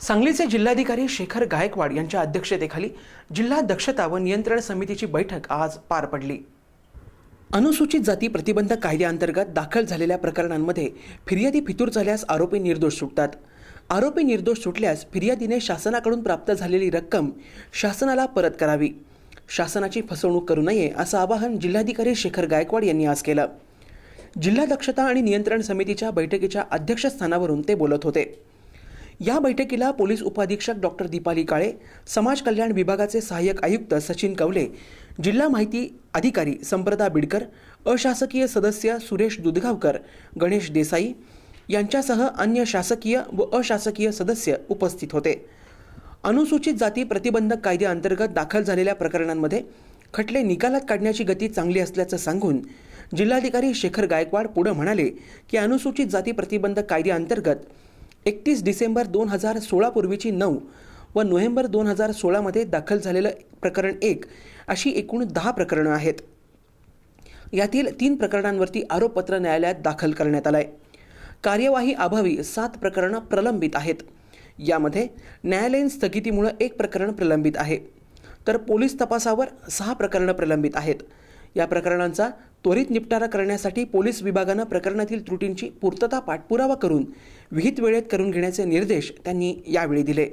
सांगलीचे जिल्हाधिकारी शेखर गायकवाड यांच्या अध्यक्षतेखाली जिल्हा दक्षता व नियंत्रण समितीची बैठक आज पार पडली. अनुसूचित जाती प्रतिबंध कायद्याअंतर्गत दाखल झालेल्या प्रकरणांमध्ये फिर्यादी फितूर झाल्यास आरोपी निर्दोष सुटतात. आरोपी निर्दोष सुटल्यास फिर्यादीने शासनाकडून प्राप्त झालेली रक्कम शासनाला परत करावी. शासनाची फसवणूक करू नये असं आवाहन जिल्हाधिकारी शेखर गायकवाड यांनी आज केलं. जिल्हा दक्षता आणि नियंत्रण समितीच्या बैठकीच्या अध्यक्षस्थानावरून ते बोलत होते. या बैठकीला पोलीस उपाधीक्षक डॉक्टर दीपाली काळे समाज कल्याण विभागाचे सहाय्यक आयुक्त सचिन कवले जिल्हा माहिती अधिकारी संप्रदा बिडकर अशासकीय सदस्य सुरेश दुधगावकर गणेश देसाई यांच्यासह अन्य शासकीय व अशासकीय सदस्य उपस्थित होते. अनुसूचित जाती प्रतिबंधक कायद्याअंतर्गत दाखल झालेल्या प्रकरणांमध्ये खटले निकालात काढण्याची गती चांगली असल्याचं सांगून जिल्हाधिकारी शेखर गायकवाड पुढं म्हणाले की अनुसूचित जाती प्रतिबंधक कायद्याअंतर्गत एकतीस डिसेंबर दोन हजार सोळापूर्वीची नऊ व नोव्हेंबर दोन हजार सोळामध्ये दाखल झालेलं प्रकरण एक अशी एकूण दहा प्रकरणं आहेत. यातील तीन प्रकरणांवरती आरोपपत्र न्यायालयात दाखल करण्यात आलंय. कार्यवाही अभावी सात प्रकरणं प्रलंबित आहेत. यामध्ये न्यायालयीन स्थगितीमुळं एक प्रकरण प्रलंबित आहे. तर पोलीस तपासावर सहा प्रकरणं प्रलंबित आहेत. या प्रकरणांचा त्वरित निपटारा करण्यासाठी पोलीस विभागानं प्रकरणातील त्रुटींची पूर्तता पाठपुरावा करून विहित वेळेत करून घेण्याचे निर्देश त्यांनी यावेळी दिले.